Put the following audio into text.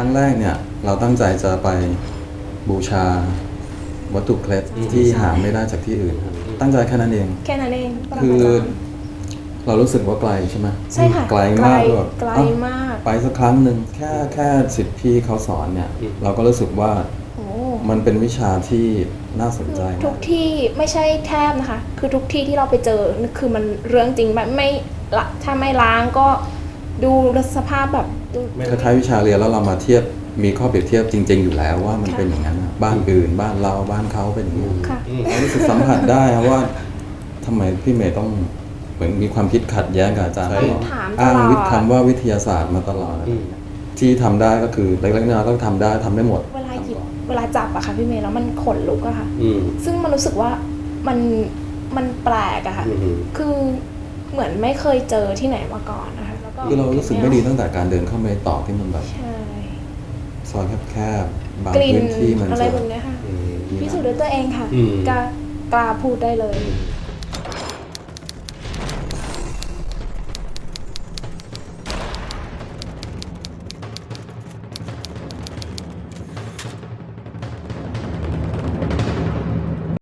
รั้งแรกเนี่ยเราตั้งใจจะไปบูชาวัตถุเคล็ดที่หาไม่ได้จากที่อื่นครับตั้งใจแค่นั้นเอง แค่นั้นเองประมาณคือนั้นเรารู้สึกว่าไกลใช่ไหมใช่ค่ะไกลมากแบบไกลเอ้มาก ไปสักครั้งหนึ่งแค่แค่สิทธิพี่เขาสอนเนี่ยเราก็รู้สึกว่าโอ้มันเป็นวิชาที่น่าสนใจทุมากกที่ไม่ใช่แทบนะคะ คือทุกที่ที่เราไปเจอคือมันเรื่องจริงแบบไม่ละถ้าไม่ล้างก็ ดูสภาพแบบดูคล้ายๆวิชาเรียนแล้วเรามาเทียบมีข้อเปรียบเทียบจริง ๆ อยู่แล้วว่ามันค่ะเป็นอย่างนั้นอะบ้านอื่นบ้านเราบ้านเขาเป็นอย่างนี้ค่ะเรารู้สึกสัมผัสได้ครับว่าทำไมพี่เมย์ต้องเหมือนมีความคิดขัดแย้งกับอาจารย์ใช่ตลอดถามตลอดอ้างวิทย์คำว่าวิทยาศาสตร์มาตลอดอืมที่ทำได้ก็คือเล็กๆน้อยๆก็ทำได้ทำได้หมด เวลาหยิบเวลาจับอะค่ะพี่เมย์แล้วมันขนลุกอะค่ะอืมซึ่งมันรู้สึกว่ามันมันแปลกอะค่ะอืมคือเหมือนไม่เคยเจอที่ไหนมาก่อนนะคะแล้วก็ คือเรารู้สึกไม่ดีตั้งแต่การเดินเข้าไปตอกที่มันแบบซอยแคบๆบางพื้นที่มันจะพิสูจน์ด้วยตัวเองค่ะกล้ากล้าพูดได้เลย